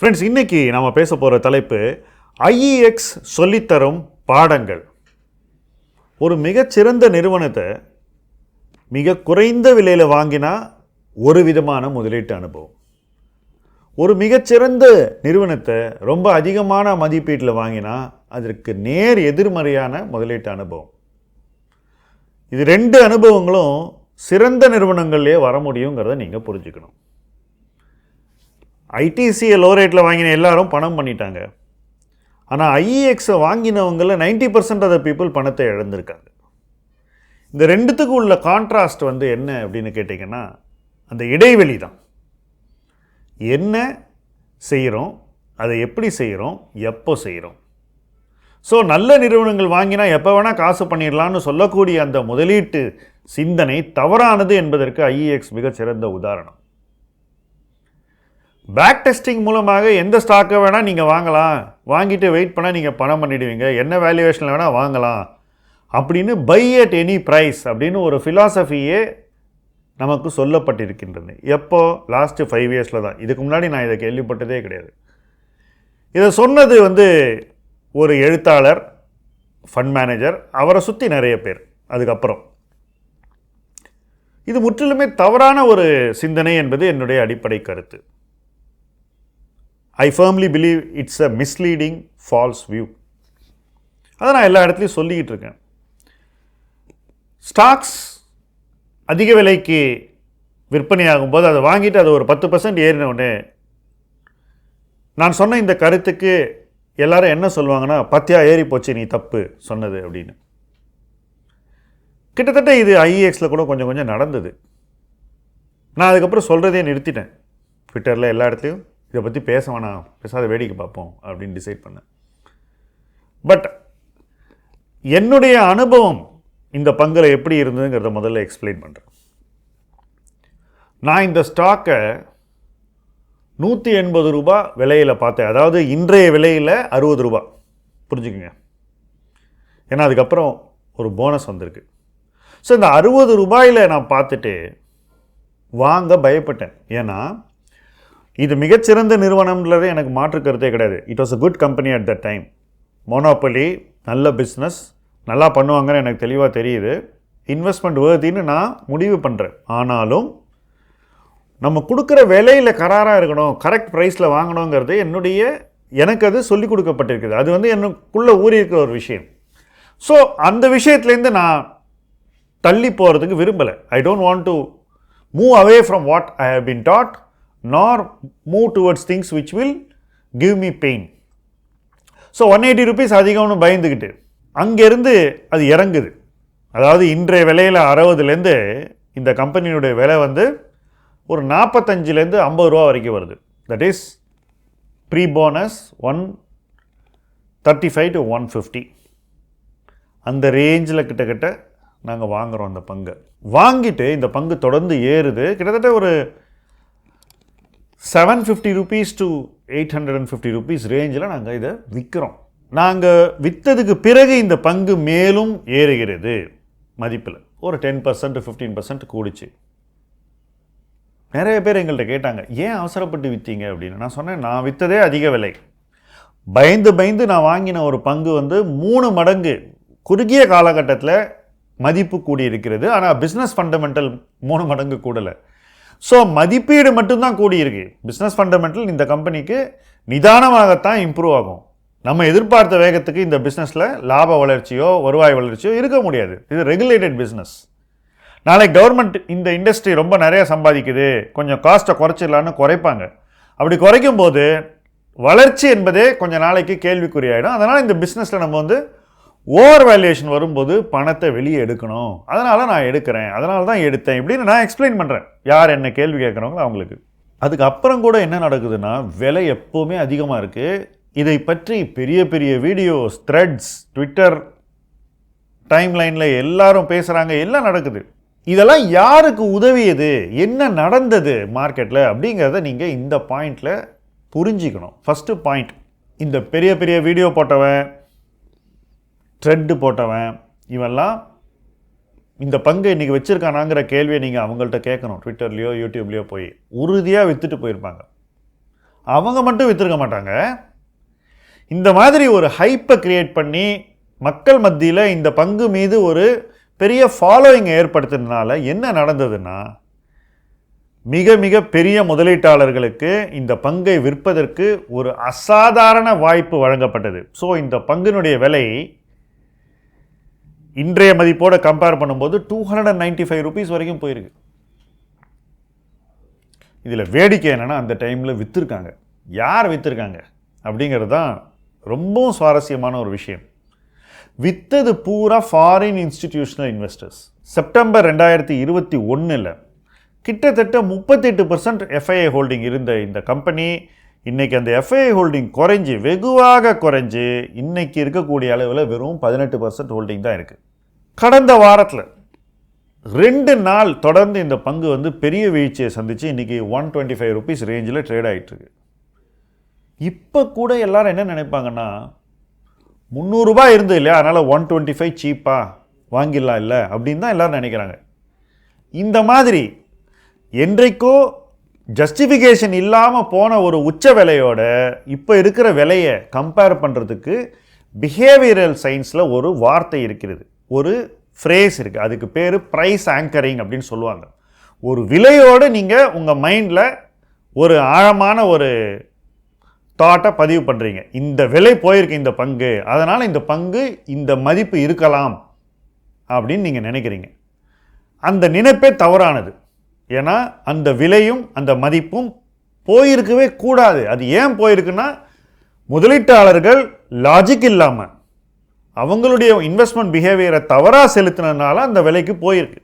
Friends இன்னைக்கு நம்ம பேச போகிற தலைப்பு ஐஇஎக்ஸ் சொல்லித்தரும் பாடங்கள். ஒரு மிகச்சிறந்த நிறுவனத்தை மிக குறைந்த விலையில் வாங்கினா ஒரு விதமான முதலீட்டு அனுபவம். ஒரு மிகச்சிறந்த நிறுவனத்தை ரொம்ப அதிகமான மதிப்பீட்டில் வாங்கினா அதற்கு நேர் எதிர்மறையான முதலீட்டு அனுபவம். இது ரெண்டு அனுபவங்களும் சிறந்த நிறுவனங்கள்லேயே வர முடியுங்கிறத நீங்கள் புரிஞ்சுக்கணும். ஐடிசியை லோ ரேட்டில் வாங்கின எல்லாரும் பணம் பண்ணிட்டாங்க. ஆனால் ஐஇஎக்ஸை வாங்கினவங்கள ninety percent of the people பணத்தை இழந்திருக்காங்க. இந்த ரெண்டுத்துக்கும் உள்ள கான்ட்ராஸ்ட் வந்து என்ன அப்படின்னு கேட்டிங்கன்னா அந்த இடைவெளி தான். என்ன செய்கிறோம் அதை எப்படி செய்கிறோம் எப்போ செய்கிறோம் ஸோ நல்ல நிறுவனங்கள் வாங்கினா எப்போ வேணால் காசு பண்ணிடலான்னு சொல்லக்கூடிய அந்த முதலீட்டு சிந்தனை தவறானது என்பதற்கு ஐஇஎக்ஸ் மிகச்சிறந்த உதாரணம். பேக் டெஸ்டிங் மூலமாக எந்த ஸ்டாக்கை வேணால் நீங்கள் வாங்கலாம். வாங்கிட்டு வெயிட் பண்ணால் நீங்கள் பணம் பண்ணிடுவீங்க. என்ன வேல்யூவேஷனில் வேணால் வாங்கலாம். அப்படின்னு பை அட் எனி ப்ரைஸ் அப்படின்னு ஒரு ஃபிலாசபியே நமக்கு சொல்லப்பட்டிருக்கின்றது. எப்போ? லாஸ்ட்டு ஃபைவ் இயர்ஸில் தான். இதுக்கு முன்னாடி நான் இதை கேள்விப்பட்டதே கிடையாது. இதை சொன்னது வந்து ஒரு எழுத்தாளர் ஃபண்ட் மேனேஜர் அவரை சுற்றி நிறைய பேர். அதுக்கப்புறம். இது முற்றிலுமே தவறான ஒரு சிந்தனை என்பது என்னுடைய அடிப்படை கருத்து. I firmly believe it's a misleading false view அதை நான் எல்லா இடத்துலையும் சொல்லிக்கிட்டு இருக்கேன். ஸ்டாக்ஸ் அதிக விலைக்கு விற்பனையாகும் போது அதை வாங்கிட்டு அது ஒரு பத்து பர்சன்ட் ஏறின உடனே நான் சொன்ன இந்த கருத்துக்கு எல்லாரும் என்ன சொல்லுவாங்கன்னா பத்தியா ஏறி போச்சு நீ தப்பு சொன்னது அப்படின்னு. கிட்டத்தட்ட இது ஐஇஎக்ஸில் கூட கொஞ்சம் கொஞ்சம் நடந்தது. நான் அதுக்கப்புறம் சொல்கிறதே நிறுத்திட்டேன். ட்விட்டரில் எல்லா இடத்துலையும். இதை பற்றி பேச வேணாம் பேசாத வேடிக்கை பார்ப்போம் அப்படின்னு டிசைட் பண்ணேன். பட் என்னுடைய அனுபவம் இந்த பங்கில் எப்படி இருந்ததுங்கிறத முதல்ல எக்ஸ்பிளைன் பண்ணுறேன் நான் இந்த ஸ்டாக்கை நூற்றி எண்பது ரூபா விலையில் பார்த்தேன். அதாவது இன்றைய விலையில் அறுபது ரூபா. புரிஞ்சுக்குங்க? ஏன்னா அதுக்கப்புறம் ஒரு போனஸ் வந்திருக்கு. ஸோ இந்த அறுபது ரூபாயில் நான் பார்த்துட்டு வாங்க பயப்பட்டேன். ஏன்னா இது மிகச்சிறந்த நிறுவனம்ன்றது எனக்கு மாற்று கருத்தே கிடையாது. It was a good company at the time monopoly நல்ல பிஸ்னஸ் நல்லா பண்ணுவாங்கன்னு எனக்கு தெளிவாக தெரியுது. இன்வெஸ்ட்மெண்ட் வேர்தின்னு நான் முடிவு பண்ணுறேன் ஆனாலும் நம்ம கொடுக்குற விலையில் கராராக இருக்கணும் கரெக்ட் ப்ரைஸில் வாங்கணுங்கிறது என்னுடைய எனக்கு அது சொல்லிக் கொடுக்கப்பட்டிருக்குது. அது வந்து எனக்குள்ளே ஊறி இருக்கிற ஒரு விஷயம். ஸோ அந்த விஷயத்துலேருந்து நான் தள்ளி போகிறதுக்கு விரும்பலை. I don't want to move away from what I have been taught nor move towards things which will give me pain so one eighty rupees அதிகம்னு பயந்துக்கிட்டு அங்கேருந்து அது இறங்குது. அதாவது இன்றைய விலையில் அறுபதுலேருந்து இந்த கம்பெனியுடைய விலை வந்து ஒரு நாற்பத்தஞ்சிலேருந்து ஐம்பது ரூபா வரைக்கும் வருது. That is pre bonus one thirty five to one fifty அந்த ரேஞ்சில் கிட்டத்தட்ட நாங்கள் வாங்குகிறோம் அந்த பங்கை. வாங்கிட்டு இந்த பங்கு தொடர்ந்து ஏறுது. கிட்டத்தட்ட ஒரு seven fifty rupees to eight hundred and fifty rupees ரேஞ்சில் நாங்கள் இதை விற்கிறோம் நாங்கள் விற்றதுக்கு பிறகு இந்த பங்கு மேலும் ஏறுகிறது மதிப்பில். ஒரு டென் பர்சன்ட் ஃபிஃப்டீன் பர்சன்ட் கூடிச்சு. நிறைய பேர் எங்கள்கிட்ட கேட்டாங்க ஏன் அவசரப்பட்டு விற்றீங்க அப்படின்னு. நான் சொன்னேன் நான் விற்றதே அதிக விலை. பயந்து பயந்து நான் வாங்கின ஒரு பங்கு வந்து மூணு மடங்கு குறுகிய காலகட்டத்தில் மதிப்பு கூடியிருக்கிறது. ஆனால் பிஸ்னஸ் ஃபண்டமெண்டல் மூணு மடங்கு கூடலை. ஸோ மதிப்பீடு மட்டும்தான் கூடியிருக்கு. பிஸ்னஸ் ஃபண்டமெண்டல் இந்த கம்பெனிக்கு நிதானமாகத்தான் இம்ப்ரூவ் ஆகும். நம்ம எதிர்பார்த்த வேகத்துக்கு இந்த பிஸ்னஸில் லாப வளர்ச்சியோ வருவாய் வளர்ச்சியோ இருக்க முடியாது. இது ரெகுலேட்டட் பிஸ்னஸ் நாளைக்கு கவர்மெண்ட் இந்த இண்டஸ்ட்ரி ரொம்ப நிறைய சம்பாதிக்குது. கொஞ்சம் காஸ்ட்டை குறைச்சிடலான்னு குறைப்பாங்க. அப்படி குறைக்கும் போது வளர்ச்சி என்பதே கொஞ்சம் நாளைக்கு கேள்விக்குறியாயிடும். அதனால் இந்த பிஸ்னஸில் நம்ம வந்து ஓவர் வேல்யூஷன் வரும்போது பணத்தை வெளியே எடுக்கணும். அதனால் நான் எடுக்கிறேன். அதனால தான் எடுத்தேன் இப்படின்னு நான் எக்ஸ்பிளைன் பண்ணுறேன் யார் என்ன கேள்வி கேட்குறவங்களோ அவங்களுக்கு. அதுக்கப்புறம் கூட என்ன நடக்குதுன்னா விலை எப்போவுமே அதிகமாக இருக்குது இதை பற்றி பெரிய பெரிய வீடியோஸ் த்ரெட்ஸ் ட்விட்டர் டைம்லைனில் எல்லாரும் பேசுகிறாங்க எல்லாம் நடக்குது. இதெல்லாம் யாருக்கு உதவியது? என்ன நடந்தது மார்க்கெட்டில் அப்படிங்கிறத நீங்கள் இந்த பாயிண்டில் புரிஞ்சிக்கணும். ஃபஸ்ட்டு பாயிண்ட் இந்த பெரிய பெரிய வீடியோ போட்டவன் ட்ரெட்டு போட்டவன் இவெல்லாம் இந்த பங்கு இன்றைக்கி வச்சுருக்கானாங்கிற கேள்வியை நீங்கள் அவங்கள்ட்ட கேட்கணும். ட்விட்டர்லேயோ யூடியூப்லேயோ போய். உறுதியாக விற்றுட்டு போயிருப்பாங்க. அவங்க மட்டும் விற்றுருக்க மாட்டாங்க. இந்த மாதிரி ஒரு ஹைப்பை க்ரியேட் பண்ணி மக்கள் மத்தியில் இந்த பங்கு மீது ஒரு பெரிய ஃபாலோயிங் ஏற்படுத்தினால என்ன நடந்ததுன்னா மிக மிக பெரிய முதலீட்டாளர்களுக்கு இந்த பங்கை விற்பதற்கு ஒரு அசாதாரண வாய்ப்பு வழங்கப்பட்டது. ஸோ இந்த பங்கினுடைய விலை இன்றைய மதிப்போட கம்பேர் பண்ணும்போது two hundred and ninety five rupees வரைக்கும் போயிருக்கு. இதில் வேடிக்கை என்னென்னா அந்த டைமில் விற்றுருக்காங்க யார் விற்றுருக்காங்க அப்படிங்கிறது தான் ரொம்பவும் சுவாரஸ்யமான ஒரு விஷயம். விற்றது பூரா ஃபாரின் இன்ஸ்டிடியூஷனல் இன்வெஸ்டர்ஸ் செப்டம்பர் ரெண்டாயிரத்தி இருபத்தி ஒன்றில் கிட்டத்தட்ட முப்பத்தெட்டு பர்சன்ட் எஃப்ஐஐ ஹோல்டிங் இருந்த இந்த கம்பெனி இன்றைக்கி அந்த எஃப்ஐ ஹோல்டிங் குறைஞ்சி வெகுவாக குறைஞ்சி இன்றைக்கி இருக்கக்கூடிய அளவில் வெறும் பதினெட்டு பர்சன்ட் ஹோல்டிங் தான் இருக்குது கடந்த வாரத்தில் ரெண்டு நாள் தொடர்ந்து இந்த பங்கு வந்து பெரிய வீழ்ச்சியை சந்தித்து இன்றைக்கி ஒன் டுவெண்ட்டி ஃபைவ் ருபீஸ் ரேஞ்சில் ட்ரேட் ஆகிட்டுருக்கு இப்போ கூட எல்லோரும் என்ன நினைப்பாங்கன்னா முந்நூறுரூபா இருந்தது இல்லையா? அதனால் ஒன் டுவெண்ட்டி ஃபைவ் சீப்பாக வாங்கிடலாம் இல்லை? அப்படின்னு தான் எல்லோரும் நினைக்கிறாங்க. இந்த மாதிரி என்றைக்கோ ஜஸ்டிஃபிகேஷன் இல்லாமல் போன ஒரு உச்ச விலையோட இப்போ இருக்கிற விலையை கம்பேர் பண்ணுறதுக்கு பிஹேவியரல் சயின்ஸில் ஒரு வார்த்தை இருக்கிறது. ஒரு ஃப்ரேஸ் இருக்குது அதுக்கு பேர் ப்ரைஸ் ஆங்கரிங் அப்படின்னு சொல்லுவாங்க. ஒரு விலையோடு நீங்கள் உங்கள் மைண்டில் ஒரு ஆழமான ஒரு தாட்டை பதிவு பண்ணுறீங்க இந்த விலை போயிருக்கு இந்த பங்கு. அதனால் இந்த பங்கு இந்த மதிப்பு இருக்கலாம் அப்படின்னு நீங்கள் நினைக்கிறீங்க. அந்த நினைப்பே தவறானது. ஏன்னா அந்த விலையும் அந்த மதிப்பும் போயிருக்கவே கூடாது. அது ஏன் போயிருக்குன்னா முதலீட்டாளர்கள் லாஜிக் இல்லாமல் அவங்களுடைய இன்வெஸ்ட்மெண்ட் பிஹேவியரை தவறாக செலுத்தினதுனால அந்த விலைக்கு போயிருக்கு.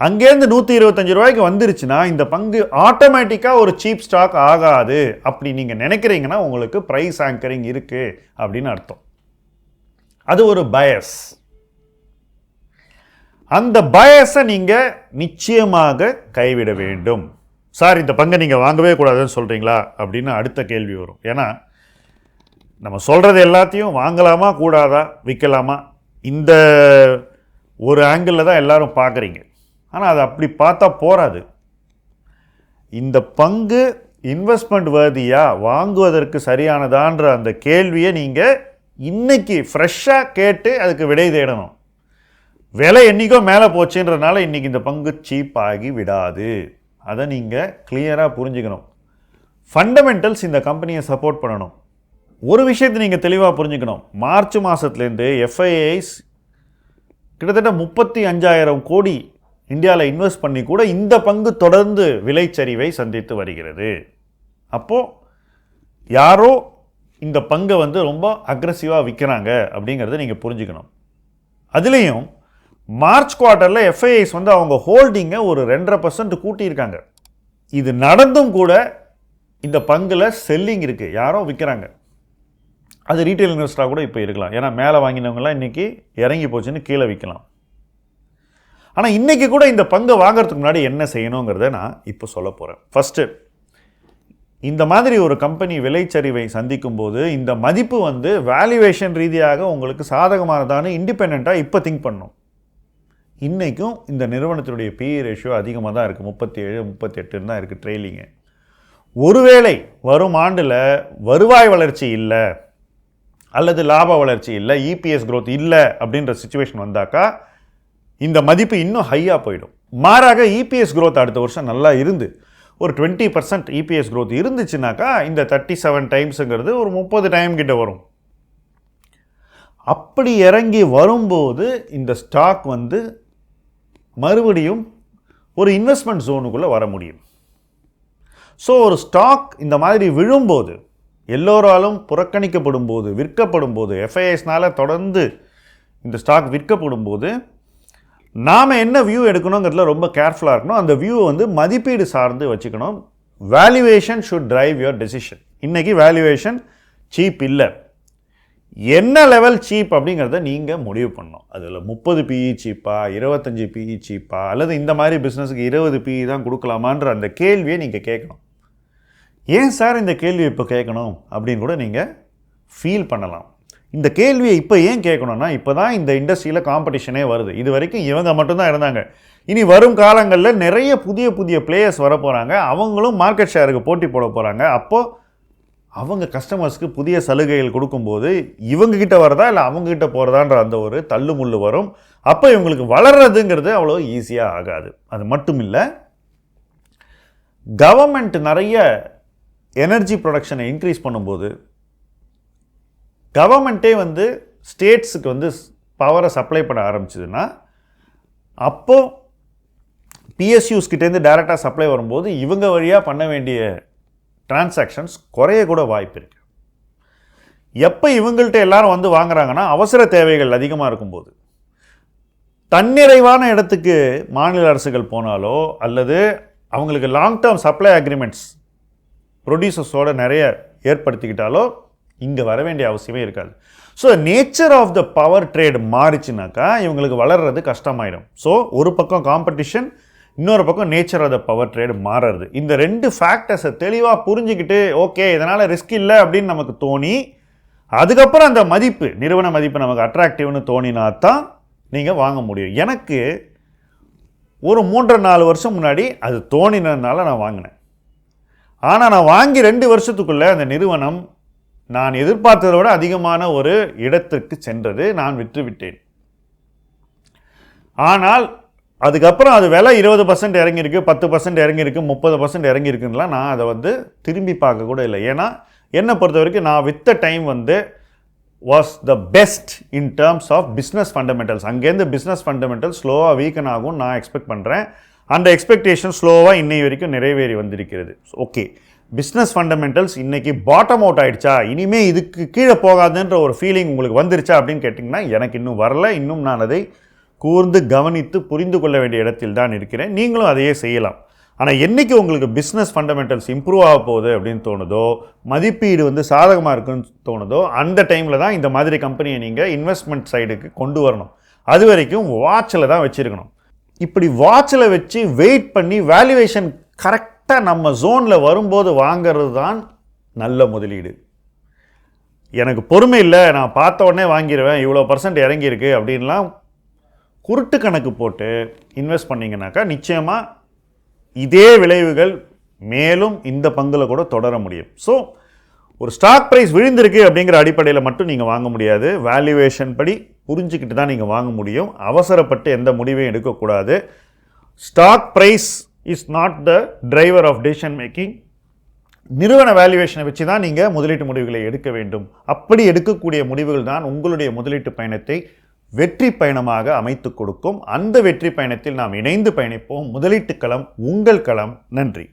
அங்கேருந்து நூற்றி இருபத்தஞ்சு ரூபாய்க்கு வந்துருச்சுன்னா இந்த பங்கு ஆட்டோமேட்டிக்காக ஒரு சீப் ஸ்டாக் ஆகாது அப்படி நீங்கள் நினைக்கிறீங்கன்னா உங்களுக்கு ப்ரைஸ் ஆங்கரிங் இருக்குது அப்படின்னு அர்த்தம். அது ஒரு பயஸ் அந்த பயஸை நீங்கள் நிச்சயமாக கைவிட வேண்டும். சார் இந்த பங்கை நீங்கள் வாங்கவே கூடாதுன்னு சொல்கிறீங்களா அப்படின்னு அடுத்த கேள்வி வரும். ஏன்னா நம்ம சொல்கிறது எல்லாத்தையும் வாங்கலாமா கூடாதா விற்கலாமா? இந்த ஒரு ஆங்கிளில் தான் எல்லோரும் பார்க்குறீங்க. ஆனால் அது அப்படி பார்த்தா போகாது இந்த பங்கு இன்வெஸ்ட்மெண்ட் வேதியா வாங்குவதற்கு சரியானதான்ற அந்த கேள்வியை நீங்கள் இன்றைக்கி ஃப்ரெஷ்ஷாக கேட்டு அதுக்கு விடை தேடணும். விலை என்றைக்கோ மேலே போச்சுன்றதுனால இன்றைக்கி இந்த பங்கு சீப் ஆகி விடாது. அதை நீங்கள் கிளியராக புரிஞ்சுக்கணும். ஃபண்டமெண்டல்ஸ் இந்த கம்பெனியை சப்போர்ட் பண்ணணும். ஒரு விஷயத்தை நீங்கள் தெளிவாக புரிஞ்சுக்கணும். மார்ச் மாதத்துலேருந்து எஃப்ஐஐஸ் கிட்டத்தட்ட முப்பத்தி அஞ்சாயிரம் கோடி இந்தியாவில் இன்வெஸ்ட் பண்ணி கூட இந்த பங்கு தொடர்ந்து விலைச்சரிவை சந்தித்து வருகிறது. அப்போது யாரோ இந்த பங்கை வந்து ரொம்ப அக்ரஸிவாக விற்கிறாங்க அப்படிங்கிறத நீங்கள் புரிஞ்சுக்கணும். அதுலேயும் மார்ச் குவார்ட்டரில் எஃப்ஐஐஸ் வந்து அவங்க ஹோல்டிங்கை ஒரு ரெண்டரை பர்சன்ட் கூட்டியிருக்காங்க. இது நடந்தும் கூட இந்த பங்கில் செல்லிங் இருக்குது யாரோ விற்கிறாங்க அது ரீட்டைல் இன்வெஸ்டராக கூட இப்போ இருக்கலாம். ஏன்னா மேலே வாங்கினவங்கலாம் இன்றைக்கி இறங்கி போச்சுன்னு கீழே விற்கலாம் ஆனால் இன்றைக்கி கூட இந்த பங்கை வாங்கிறதுக்கு முன்னாடி என்ன செய்யணுங்கிறத நான் இப்போ சொல்ல போகிறேன் ஃபஸ்ட்டு இந்த மாதிரி ஒரு கம்பெனி விலைச்சரிவை சந்திக்கும் போது இந்த மதிப்பு வந்து வேல்யூவேஷன் ரீதியாக உங்களுக்கு சாதகமானதான்னு இண்டிபெண்ட்டாக இப்போ திங்க் பண்ணும் இன்றைக்கும் இந்த நிறுவனத்தினுடைய பிஇ ரேஷியோ அதிகமாக தான் இருக்குது முப்பத்தி ஏழு முப்பத்தெட்டுன்னு தான் இருக்குது ட்ரெயிலிங்கு ஒருவேளை வரும் ஆண்டில் வருவாய் வளர்ச்சி இல்லை அல்லது லாப வளர்ச்சி இல்லை இபிஎஸ் க்ரோத் இல்லை அப்படின்ற சுச்சுவேஷன் வந்தாக்கா இந்த மதிப்பு இன்னும் ஹையாக போயிடும். மாறாக இபிஎஸ் க்ரோத் அடுத்த வருஷம் நல்லா இருந்து ஒரு டுவெண்ட்டி பர்சன்ட் இபிஎஸ் க்ரோத் இருந்துச்சுனாக்கா இந்த தேர்ட்டி செவன் டைம்ஸுங்கிறது ஒரு முப்பது டைம் கிட்ட வரும். அப்படி இறங்கி வரும்போது இந்த ஸ்டாக் வந்து மறுபடியும் ஒரு இன்வெஸ்ட்மெண்ட் ஜோனுக்குள்ளே வர முடியும். ஸோ ஒரு ஸ்டாக் இந்த மாதிரி விழும்போது எல்லோராலும் புறக்கணிக்கப்படும் போது விற்கப்படும் போது எஃப்ஐஎஸ்னால் தொடர்ந்து இந்த ஸ்டாக் விற்கப்படும் போது நாம் என்ன வியூ எடுக்கணுங்கிறதுல ரொம்ப கேர்ஃபுல்லாக இருக்கணும். அந்த வியூவை வந்து மதிப்பீடு சார்ந்து வச்சுக்கணும். Valuation should drive your decision இன்றைக்கி வேல்யூவேஷன் சீப் இல்லை. என்ன லெவல் சீப் அப்படிங்கிறத நீங்கள் முடிவு பண்ணணும். அதில் முப்பது பிஇ சீப்பா இருபத்தஞ்சி பிஇ சீப்பா அல்லது இந்த மாதிரி பிஸ்னஸுக்கு இருபது பிஇ தான் கொடுக்கலாமான்ற அந்த கேள்வியை நீங்கள் கேட்கணும். ஏன் சார் இந்த கேள்வி இப்போ கேட்கணும் அப்படின்னு கூட நீங்கள் ஃபீல் பண்ணலாம். இந்த கேள்வியை இப்போ ஏன் கேட்கணும்னா இப்போ தான் இந்த இண்டஸ்ட்ரியில் காம்படிஷனே வருது. இது வரைக்கும் இவங்க மட்டும்தான் இருந்தாங்க. இனி வரும் காலங்களில் நிறைய புதிய புதிய பிளேயர்ஸ் வர போகிறாங்க அவங்களும் மார்க்கெட் ஷேருக்கு போட்டி போட போகிறாங்க அப்போது அவங்க கஸ்டமர்ஸ்க்கு புதிய சலுகைகள் கொடுக்கும்போது இவங்கக்கிட்ட வரதா இல்லை அவங்கக்கிட்ட போகிறதான்ற அந்த ஒரு தள்ளுமுள்ளு வரும். அப்போ இவங்களுக்கு வளர்றதுங்கிறது அவ்வளோ ஈஸியாக ஆகாது. அது மட்டும் இல்லை கவர்மெண்ட் நிறைய எனர்ஜி ப்ரொடக்ஷனை இன்க்ரீஸ் பண்ணும்போது கவர்மெண்ட்டே வந்து ஸ்டேட்ஸுக்கு வந்து பவரை சப்ளை பண்ண ஆரம்பிச்சதுன்னா அப்போது பிஎஸ்யூஸ்கிட்டேருந்து கிட்டேருந்து சப்ளை வரும்போது இவங்க வழியாக பண்ண வேண்டிய டிரான்சாக்ஷன்ஸ் குறைய கூட வாய்ப்பு இருக்குது எப்போ இவங்கள்ட்ட எல்லாரும் வந்து வாங்குறாங்கன்னா அவசர தேவைகள் அதிகமாக இருக்கும்போது. தன்னிறைவான இடத்துக்கு மாநில அரசுகள் போனாலோ அல்லது அவங்களுக்கு லாங் டேர்ம் சப்ளை அக்ரிமெண்ட்ஸ் ப்ரொடியூசர்ஸோட நிறைய ஏற்படுத்திக்கிட்டாலோ இங்கே வர வேண்டிய அவசியமே இருக்காது. So nature of the power trade மாறிச்சுனாக்கா இவங்களுக்கு வளர்றது கஷ்டமாயிடும். ஸோ ஒரு பக்கம் காம்படிஷன் இன்னொரு பக்கம் nature of the power trade மாறுறது. இந்த ரெண்டு ஃபேக்டர்ஸை தெளிவாக புரிஞ்சுக்கிட்டு ஓகே இதனால் ரிஸ்க் இல்லை அப்படின்னு நமக்கு தோணி அதுக்கப்புறம் அந்த மதிப்பு நிறுவன மதிப்பு நமக்கு அட்ராக்டிவ்னு தோணினா தான் நீங்கள் வாங்க முடியும். எனக்கு ஒரு மூன்று நாலு வருஷம் முன்னாடி அது தோணினதுனால நான் வாங்கினேன். ஆனால் நான் வாங்கி ரெண்டு வருஷத்துக்குள்ளே அந்த நிறுவனம் நான் எதிர்பார்த்ததை விட அதிகமான ஒரு இடத்திற்கு சென்றது நான் விற்றுவிட்டேன். ஆனால் அதுக்கப்புறம் அது விலை இருபது பர்சன்ட் இறங்கியிருக்கு பத்து பர்சன்ட் இறங்கியிருக்கு முப்பது பர்சன்ட் இறங்கியிருக்குன்னா நான் அதை வந்து திரும்பி பார்க்க கூட இல்லை. ஏன்னா என்னை பொறுத்த வரைக்கும் நான் வித்த டைம் வந்து was the best in terms of business fundamentals அங்கேருந்து பிஸ்னஸ் ஃபண்டமெண்டல்ஸ் ஸ்லோவாக வீக்கன் ஆகும் நான் எக்ஸ்பெக்ட் பண்ணுறேன் அந்த எக்ஸ்பெக்டேஷன் ஸ்லோவாக இன்னை வரைக்கும் நிறைவேறி வந்திருக்கிறது. ஓகே பிஸ்னஸ் ஃபண்டமெண்டல்ஸ் இன்னைக்கு பாட்டம் அவுட் ஆகிடுச்சா இனிமேல் இதுக்கு கீழே போகாதுன்ற ஒரு ஃபீலிங் உங்களுக்கு வந்துருச்சா அப்படின்னு கேட்டிங்கன்னா எனக்கு இன்னும் வரல. இன்னும் நான் அதை கூர்ந்து கவனித்து புரிந்து கொள்ள வேண்டிய இடத்தில் தான் இருக்கிறேன். நீங்களும் அதையே செய்யலாம். ஆனால் என்னைக்கு உங்களுக்கு பிஸ்னஸ் ஃபண்டமெண்டல்ஸ் இம்ப்ரூவ் ஆக போகுது அப்படின்னு தோணுதோ மதிப்பீடு வந்து சாதகமாக இருக்குன்னு தோணுதோ அந்த டைமில் தான் இந்த மாதிரி கம்பெனியை நீங்கள் இன்வெஸ்ட்மெண்ட் சைடுக்கு கொண்டு வரணும். அது வரைக்கும் வாட்சில் தான் வச்சுருக்கணும். இப்படி வாட்சில் வச்சு வெயிட் பண்ணி வேல்யூவேஷன் கரெக்டாக நம்ம ஜோனில் வரும்போது வாங்கிறது தான் நல்ல முதலீடு. எனக்கு பொறுமை இல்லை நான் பார்த்த உடனே வாங்கிடுவேன் இவ்வளோ பர்சன்ட் இறங்கியிருக்கு அப்படின்லாம் குருட்டு கணக்கு போட்டு இன்வெஸ்ட் பண்ணிங்கனாக்கா நிச்சயமாக இதே விளைவுகள் மேலும் இந்த பங்கில் கூட தொடர முடியும். ஸோ ஒரு ஸ்டாக் ப்ரைஸ் விழுந்திருக்கு அப்படிங்கிற அடிப்படையில் மட்டும் நீங்கள் வாங்க முடியாது. வேல்யூவேஷன் படி புரிஞ்சுக்கிட்டு தான் நீங்கள் வாங்க முடியும். அவசரப்பட்டு எந்த முடிவையும் எடுக்கக்கூடாது. Stock price is not the driver of decision making நிறுவன வேல்யூவேஷனை வச்சு தான் நீங்கள் முதலீட்டு முடிவுகளை எடுக்க வேண்டும். அப்படி எடுக்கக்கூடிய முடிவுகள் தான் உங்களுடைய முதலீட்டு பயணத்தை வெற்றி பயணமாக அமைத்து கொடுக்கும். அந்த வெற்றி பயணத்தில் நாம் இணைந்து பயணிப்போம். முதலீட்டு களம் உங்கள் களம். நன்றி.